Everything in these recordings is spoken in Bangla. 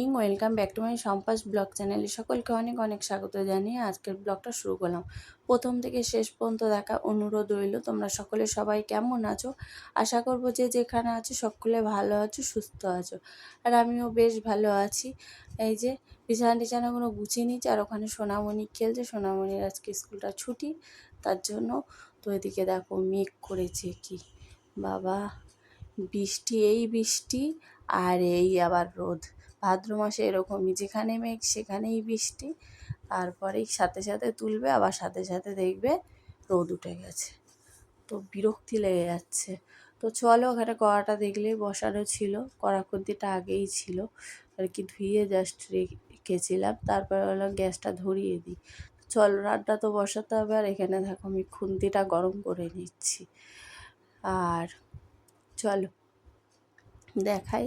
Morning welcome back to my সম্পাস blog চ্যানেলে সকলকে অনেক অনেক স্বাগত জানিয়ে আজকের ব্লগটা শুরু করলাম। প্রথম থেকে শেষ পর্যন্ত দেখা, অনুরোধ রইল তোমরা সকলে সবাই কেমন আছো? আশা করব যে যেখানে আছো সকলে ভালো আছো, সুস্থ আছো। আর আমিও বেশ ভালো আছি। এই যে, বিছানা টিছানাগুলো গুছিয়ে নিচ্ছি আর ওখানে সোনামণি খেলছে। সোনামণির আজকে স্কুলটা ছুটি, তার জন্য তো এদিকে দেখো মেঘ করেছে কি। বাবা, বৃষ্টি, এই বৃষ্টি আর এই আবার রোদ। ভাদ্র মাসে এরকমই, যেখানে মেঘ সেখানেই বৃষ্টি। তারপরেই সাথে সাথে তুলবে, আবার সাথে সাথে দেখবে রোদ উঠে গেছে। তো বিরক্তি লেগে যাচ্ছে। তো চলো ওখানে কড়াটা দেখলেই বসানো ছিল কড়া খুন্তিটা আগেই ছিল। আর কি ধুয়ে জাস্ট রেখেছিলাম, তারপরে হলো গ্যাসটা ধরিয়ে দিই। চলো রান্না তো বসাতে হবে, আর এখানে দেখো আমি খুন্তিটা গরম করে নিচ্ছি। আর চলো দেখাই।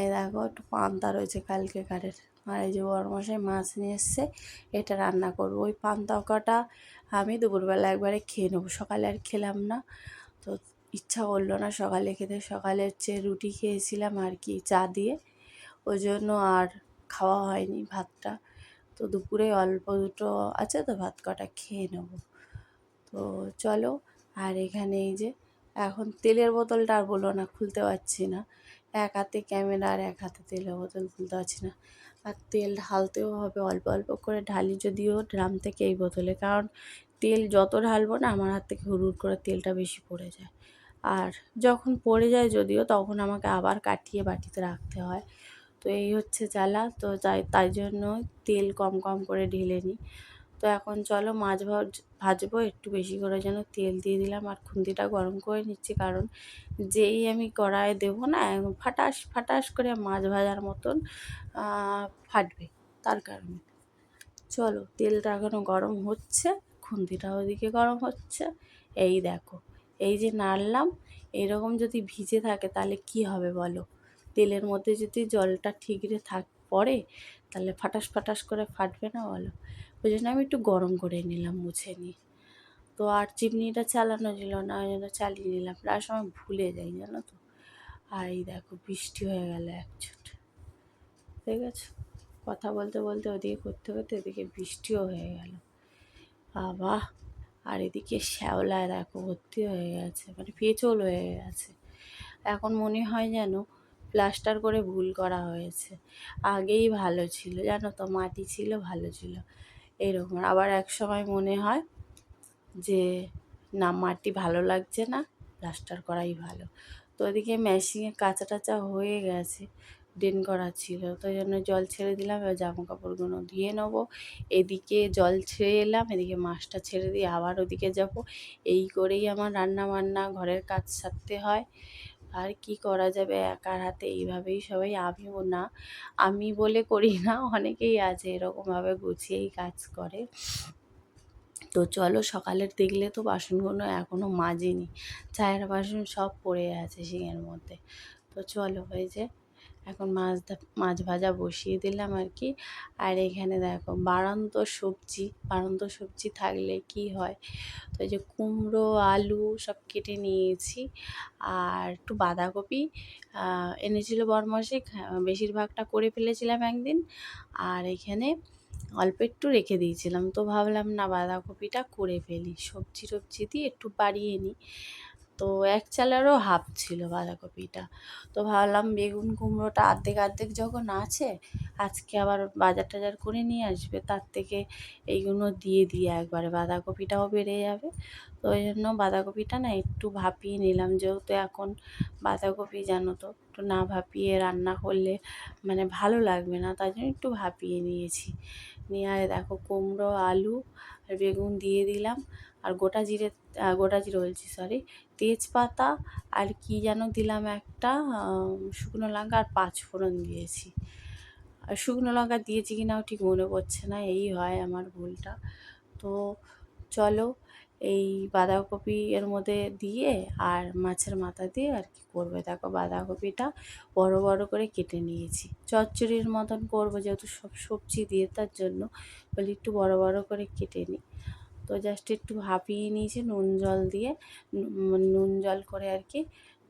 এই দেখো একটু পান্তা রয়েছে কালকে কারের। আর এই যে বড়মশাই মাছ নিয়ে এসছে, এটা রান্না করব। ওই পান্তা কটা আমি দুপুরবেলা একবারে খেয়ে নেব। সকালে আর খেলাম না। তো ইচ্ছা করল না সকালে খেতে। সকালে হচ্ছে রুটি খেয়েছিলাম আর কি চা দিয়ে। ওই জন্য আর খাওয়া হয়নি ভাতটা। তো দুপুরে অল্প দুটো আছে তো, ভাত কটা খেয়ে নেব। তো চলো, আর এখানে এই যে এখন তেলের বোতলটা আর বলো না, খুলতে পারছি না। এক হাতে ক্যামেরা আর এক হাতে তেলের বোতল খুলতে পারছি না। আর তেল ঢালতেও হবে, অল্প অল্প করে ঢালি যদিও ড্রাম থেকে এই বোতলে। কারণ তেল যত ঢালবো না, আমার হাত থেকে হুড় করে তেলটা বেশি পড়ে যায়। আর যখন পড়ে যায় যদিও, তখন আমাকে আবার কাটিয়ে বাটিতে রাখতে হয়। তো এই হচ্ছে জ্বালা, তো তাই তাই জন্য তেল কম কম করে ঢেলে নিই। তো এখন চলো মাছ ভাজবো, একটু বেশি করে যেন তেল দিয়ে দিলাম আর খুন্তিটা গরম করে নিচ্ছি কারণ যেই আমি কড়াইয়ে দেবো না ফাটাস ফাটাস করে মাছ ভাজার মতন ফাটবে তার কারণে। চলো তেলটা এখনও গরম হচ্ছে খুন্তিটা ওদিকে গরম হচ্ছে, এই দেখো, এই যে নাড়লাম, এরকম যদি ভিজে থাকে তাহলে কি হবে বলো? তেলের মধ্যে যদি জলটা ঠিকরে থাক, পড়ে, তাহলে ফাটাস ফাটাস করে ফাটবে না বলো? ওই জন্য আমি একটু গরম করে নিলাম, মুছে নিয়ে তো আর চিমনিটা চালানো ছিল না, ওই জন্য চালিয়ে নিলাম। প্রায় সময় ভুলে যাই, জানো তো। আর এই দেখো, বৃষ্টি হয়ে গেল এক ছুট ঠিক আছে? কথা বলতে বলতে ওদিকে করতে করতে এদিকে বৃষ্টিও হয়ে গেল। বাবা! আর এদিকে শ্যাওলায় দেখো, ভর্তি হয়ে গেছে। মানে পেঁচল হয়ে গেছে। এখন মনে হয় যেন প্লাস্টার করে ভুল করা হয়েছে। আগেই ভালো ছিল, জানো তো? মাটি ছিল, ভালো ছিল। এরকম। আবার এক সময় মনে হয় যে, না, মাটি ভালো লাগছে না, প্লাস্টার করাই ভালো। তো ওদিকে মেশিনে কাঁচা টাচা হয়ে গেছে, ড্রেন করা ছিল। তো জন্য জল ছেড়ে দিলাম, এবার জামা কাপড়গুলো ধুয়ে নেব। এদিকে জল ছেড়ে এলাম, এদিকে মাছটা ছেড়ে দিয়ে আবার ওদিকে যাব। এই করেই আমার রান্না বান্না ঘরের কাজ সারতে হয়। আর কি করা যাবে একার হাতে? এইভাবেই সবাই আমিও না। আমি বলে করি না, অনেকেই আছে এরকমভাবে গুছিয়েই কাজ করে। তো চলো সকালের দেখলে তো বাসনগুলো এখনও মাজিনি, চায়ের বাসন সব পড়ে আছে সিঙের মধ্যে। তো চলো ওই যে এখন মাছ মাছ ভাজা বসিয়ে দিলাম আর কি। আর এখানে দেখো বাড়ন্ত সবজি বাড়ন্ত সবজি থাকলে কি হয়? তো এই যে কুমড়ো, আলু সব কেটে নিয়েছি। আর একটু বাঁধাকপি এনেছিল বরমাসে বেশিরভাগটা করে ফেলেছিলাম একদিন। আর এখানে অল্প একটু রেখে দিয়েছিলাম। তো ভাবলাম না বাঁধাকপিটা করে ফেলি। সবজি টবজি দিয়ে একটু বাড়িয়ে নিই। তো এক চালেরও হাফ ছিল বাঁধাকপিটা। তো ভাবলাম বেগুন কুমড়োটা আর্ধেক আর্ধেক যখন আছে, আজকে আবার বাজার টাজার করে নিয়ে আসবে, তার থেকে এইগুলো দিয়ে দিয়ে একবারে বাঁধাকপিটাও বেড়ে যাবে। তো ওই জন্য বাঁধাকপিটা না একটু ভাপিয়ে নিলাম, যেহেতু এখন বাঁধাকপি জানো তো, একটু না ভাপিয়ে রান্না করলে মানে ভালো লাগবে না, তাই জন্য একটু ভাপিয়ে নিয়েছি। নিয়ে দেখো কুমড়ো, আলু আর বেগুন দিয়ে দিলাম, আর গোটা জিরে গোটা জিরে বলছি সরি তেজপাতা আর কি যেন দিলাম একটা শুকনো লঙ্কা আর পাঁচ ফোড়ন দিয়েছি। আর শুকনো লঙ্কা দিয়েছি কি নাও ঠিক মনে পড়ছে না, এই হয় আমার ভুলটা। তো চলো, এই বাঁধাকপি এর মধ্যে দিয়ে আর মাছের মাথা দিয়ে আর কি করবে। দেখো বাঁধাকপিটা বড় বড় করে কেটে নিয়েছি। চচ্চড়ির মতন করব যেহেতু সব সবজি দিয়ে, তার জন্য বলি একটু বড় বড় করে কেটে নিই। তো জাস্ট একটু হাঁপিয়ে নিয়েছি, নুন জল দিয়ে নুন জল করে আর কি,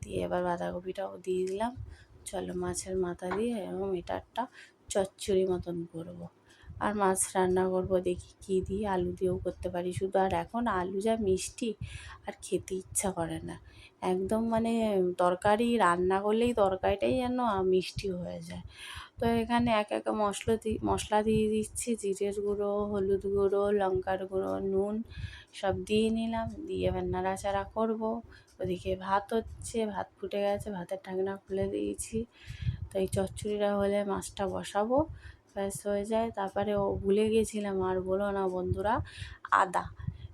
দিয়ে এবার বাঁধাকপিটাও দিয়ে দিলাম। চলো মাছের মাথা দিয়ে এবং এটা একটা চচ্চড়ি মতন করব। আর মাছ রান্না করব, দেখি কী দিয়ে আলু দিয়েও করতে পারি। শুধু আর এখন আলু যা মিষ্টি, আর খেতে ইচ্ছা করে না। একদম মানে তরকারি রান্না করলেই তরকারিটাই যেন মিষ্টি হয়ে যায়। তো এখানে এক এক মশলা দি, মশলা দিয়ে দিচ্ছি, জিরের গুঁড়ো, হলুদ গুঁড়ো, লঙ্কার গুঁড়ো, নুন সব দিয়ে নিলাম। দিয়ে এবার নাড়াচাড়া করব। ওদিকে ভাত হচ্ছে, ভাত ফুটে গেছে, ভাতের ঢাকনা খুলে দিয়েছি। তো এই চচ্চড়িটা হলে মাছটা বসাবো, ব্যাস হয়ে যায়। তারপরে ও ভুলে গিয়েছিলাম আর বলো না বন্ধুরা, আদা।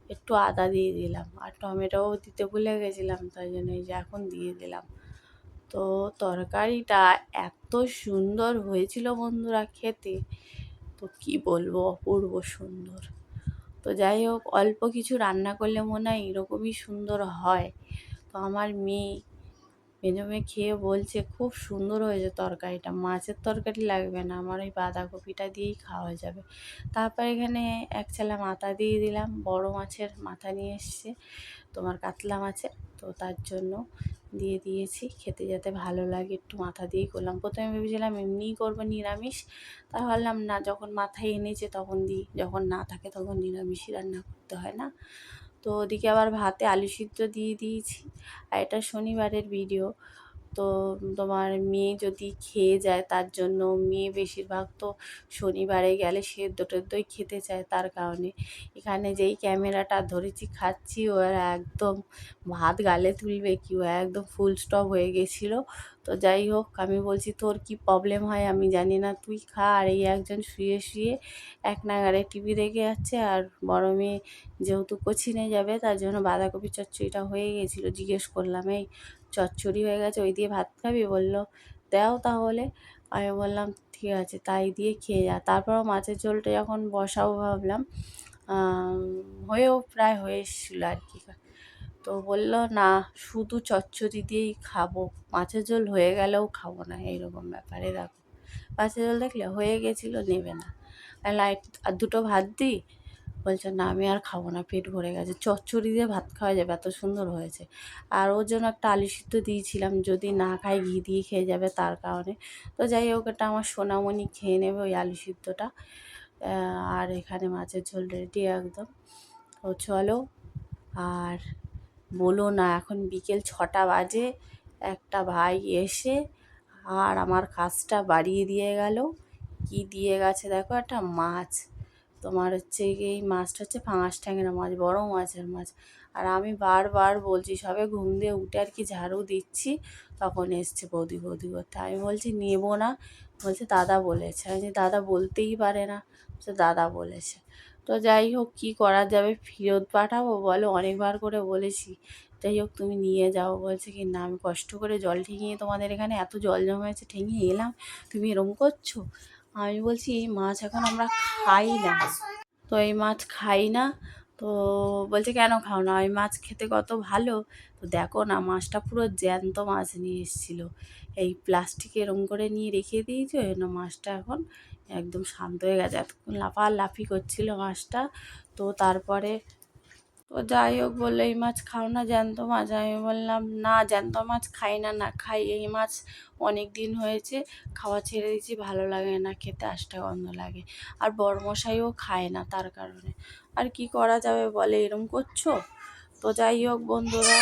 একটু আদা দিয়ে দিলাম আর টমেটোও দিতে ভুলে গেছিলাম, তাই জন্য এই যে এখন দিয়ে দিলাম। তো তরকারিটা এত সুন্দর হয়েছিল বন্ধুরা খেতে, তো কি বলব, অপূর্ব সুন্দর। তো যাই হোক, অল্প কিছু রান্না করলে মনে হয় এরকমই সুন্দর হয়। তো আমার মেয়ে মেজো মেয়ে খেয়ে বলছে, খুব সুন্দর হয়েছে তরকারিটা, মাছের তরকারি লাগবে না, আমার ওই বাঁধাকপিটা দিয়েই খাওয়া যাবে। তারপর এখানে এক চালা মাথা দিয়ে দিলাম, বড় মাছের মাথা নিয়ে এসছে, তোমার কাতলা মাছের তো তার জন্য দিয়ে দিয়েছি, খেতে যাতে ভালো লাগে, একটু মাথা দিয়েই করলাম। প্রথমে ভেবেছিলাম এমনিই করব নিরামিষ, তা ভাবলাম না, যখন মাথায় এনেছে তখন দিই, যখন না থাকে তখন নিরামিষই রান্না করতে হয় না। তো ওদিকে আবার ভাতে আলু সিদ্ধ দিয়ে দিয়েছি। আর এটা শনিবারের ভিডিও তো তোমার মেয়ে যদি খেয়ে যায়, তার জন্য মেয়ে বেশিরভাগ তো শনিবারে গেলে সেদ্ধ টেদ্ধই খেতে চায় তার কারণে। এখানে যেই ক্যামেরাটা ধরেছি, খাচ্ছি ওরা একদম ভাত গালে তুলবে কি, ও একদম ফুল স্টপ হয়ে গেছিল। তো যাই হোক, আমি বলছি, তোর কি প্রবলেম হয়? আমি জানি না, তুই খা। আর এই একজন শুয়ে শুয়ে এক নাগারে টিভি দেখে যাচ্ছে। আর বড় মেয়ে যেহেতু কোচিনে যাবে, তার জন্য বাঁধাকপি চচ্চড়িটা হয়ে গেছিল, জিজ্ঞেস করলাম, এই চচ্চড়ি হয়ে গেছে, ওই দিয়ে ভাত খাবি? বলল, দাও তাহলে। আমি বললাম, ঠিক আছে, তাই দিয়ে খেয়ে যা। তারপর মাছের ঝোলটা যখন বসাবো ভাবলাম হয়েও প্রায় হয়ে এসেছিল আর কি। তো বলল, না, শুধু চচ্চড়ি দিয়েই খাব। মাছের ঝোল হয়ে গেলেও খাব না, এইরকম ব্যাপারে দেখো। মাছের ঝোল দেখলে হয়ে গেছিল, নেবে না। লাইট আর দুটো ভাত দিই? বলছে, না, আমি আর খাব না, পেট ভরে গেছে, চচ্চড়ি দিয়ে ভাত খাওয়া যাবে, এত সুন্দর হয়েছে। আর ওর জন্য একটা আলু সিদ্ধ দিয়েছিলাম, যদি না খায়, ঘি দিয়ে খেয়ে যাবে তার কারণে। তো যাই হোক, এটা আমার সোনামণি খেয়ে নেবে ওই আলু সিদ্ধটা। আর এখানে মাছের ঝোল রেডি একদম। ও চলো, আর বলো না, এখন বিকেল ছটা বাজে, একটা ভাই এসে আর আমার কাজটা বাড়িয়ে দিয়ে গেল। কি দিয়ে গেছে দেখো, একটা মাছ। তোমার হচ্ছে এই মাছটা হচ্ছে ফাঁস ট্যাংরা মাছ, বড় মাছের মাছ। আর আমি বারবার বলছি, সবে ঘুম দিয়ে উঠে আর কি ঝাড়ু দিচ্ছি, তখন এসছে বৌদি বৌদি করতে আমি বলছি, নেব না। বলছে, দাদা বলেছে। আমি দাদা বলতেই পারে না। সে দাদা বলেছে। তো যাই হোক, কী করা যাবে? ফেরত পাঠাবো? বলো, অনেকবার করে বলেছি। যাই হোক, তুমি নিয়ে যাও। বলছে কি, না, আমি কষ্ট করে জল ঠেঙিয়ে তোমাদের এখানে এত জল জমেছে, ঠেঙিয়ে এলাম। তুমি এরম করছ? আমি বলছি, এই মাছ এখন আমরা খাই না। তো এই মাছ খাই না। তো বলছে, কেন খাও না? ওই মাছ খেতে কত ভালো। তো দেখো না, মাছটা পুরো জ্যান্ত মাছ নিয়ে এসেছিল। এই প্লাস্টিক এরম করে নিয়ে রেখে দিয়েছে, ওই জন্য মাছটা এখন একদম শান্ত হয়ে গেছে। এতক্ষণ লাফালাফি করছিল মাছটা। তো তারপরে তো যাই হোক বলল, এই মাছ খাও না, জ্যান্ত মাছ। আমি বললাম, না, জ্যান্ত মাছ খাই না না খাই। এই মাছ অনেক দিন হয়েছে, খাওয়া ছেড়ে দিয়েছি, ভালো লাগে না, খেতে আষ্টা গন্ধ লাগে। আর বড়মশাইও খায় না তার কারণে। আর কি করা যাবে বলে, এরম করছ? তো যাই হোক বন্ধুরা,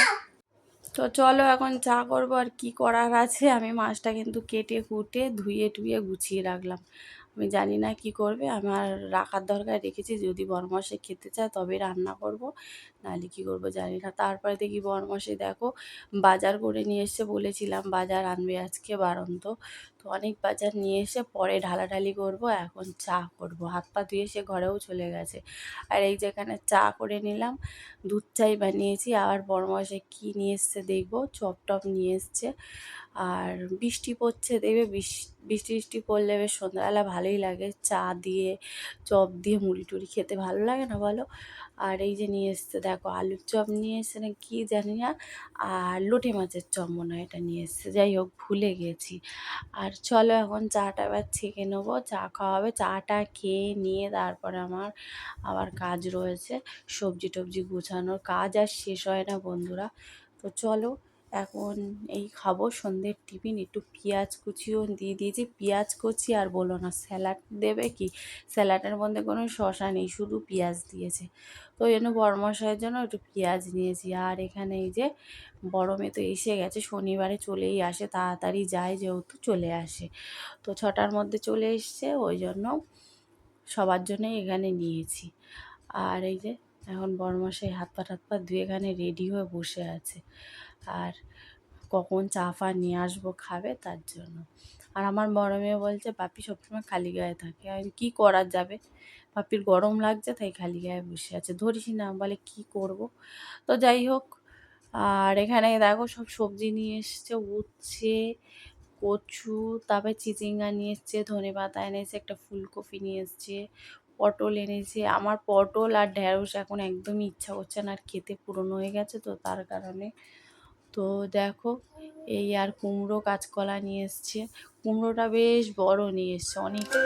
তো চলো এখন চা করব, আর কি করার আছে। আমি মাছটা কিন্তু কেটে কুটে ধুয়ে টুয়ে গুছিয়ে রাখলাম। আমি জানি না কি করবে। আমার রাখার দরকার রেখেছি, যদি বরমাসে খেতে চায় তবে রান্না করব, নাহলে কি করব জানি না। তারপরে দেখি বরমাসে দেখো বাজার করে নিয়ে এসছে বলেছিলাম, বাজার আনবে আজকে বারন্ত। তো অনেক বাজার নিয়ে এসে পরে ঢালাঢালি করব, এখন চা করব। হাত পা ধুয়ে সে ঘরেও চলে গেছে। আর এই যেখানে চা করে নিলাম, দুধ চাই বানিয়েছি। আর বড়মাসে কী নিয়ে এসছে দেখব, চপ টপ নিয়ে এসছে। আর বৃষ্টি পড়ছে দেখবে বৃষ্টি বৃষ্টি পড়লে বেশ সন্ধ্যাবেলা ভালোই লাগে। চা দিয়ে, চপ দিয়ে, মুড়ি টুড়ি খেতে ভালো লাগে না বলো? আর এই যে নিয়ে এসছে, দেখো আলুর চপ নিয়ে এসছে না কী জানি না, আর লোটে মাছের চপ মনে হয় এটা নিয়ে এসছে। যাই হোক, ভুলে গেছি। আর চলো এখন চাটা এবার ছেঁকে নেব, চা খাওয়া হবে। চাটা খেয়ে নিয়ে তারপরে আমার আবার কাজ রয়েছে, সবজি টবজি গুছানোর। কাজ আর শেষ হয় না বন্ধুরা। তো চলো এখন এই খাব সন্ধ্যের টিফিন, একটু পেঁয়াজ কুচিও দিয়ে দিয়েছি। পেঁয়াজ কুচি আর বলো না, স্যালাড দেবে কি? স্যালাডের মধ্যে কোনো শশা নেই, শুধু পেঁয়াজ দিয়েছে। তো ওই জন্য বড়মশাইয়ের জন্য একটু পেঁয়াজ নিয়েছি। আর এখানে এই যে বড় মেয়ে তো এসে গেছে, শনিবারে চলেই আসে, তাড়াতাড়ি যায় যেহেতু চলে আসে। তো ছটার মধ্যে চলে এসছে, ওই জন্য সবার জন্যই এখানে নিয়েছি। আর এই যে এখন বড়মশাই হাত পা টাত পা ধুয়ে এখানে রেডি হয়ে বসে আছে। আর কখন চা ফা নিয়ে আসব খাবে তার জন্য। আর আমার বড় মেয়ে বলছে, বাপি সবসময় খালি গায়ে থাকে। আর কী করা যাবে? বাপির গরম লাগছে তাই খালি গায়ে বসে আছে। ধরিস না। বলে, কি করব? তো যাই হোক, আর এখানে দেখো সব সবজি নিয়ে এসছে, উচ্ছে, কচু, তারপরে চিচিঙ্গা নিয়ে এসছে, ধনে পাতা এনেছে একটা ফুলকপি নিয়ে এসছে, পটল এনেছে আমার পটল আর ঢ্যাঁড়স এখন একদমই ইচ্ছা করছে না, আর খেতে পুরনো হয়ে গেছে তো তার কারণে তো দেখো এই আর কুমড়ো কাঁচকলা নিয়ে এসছে। কুমড়োটা বেশ বড় নিয়ে এসছে অনেকটা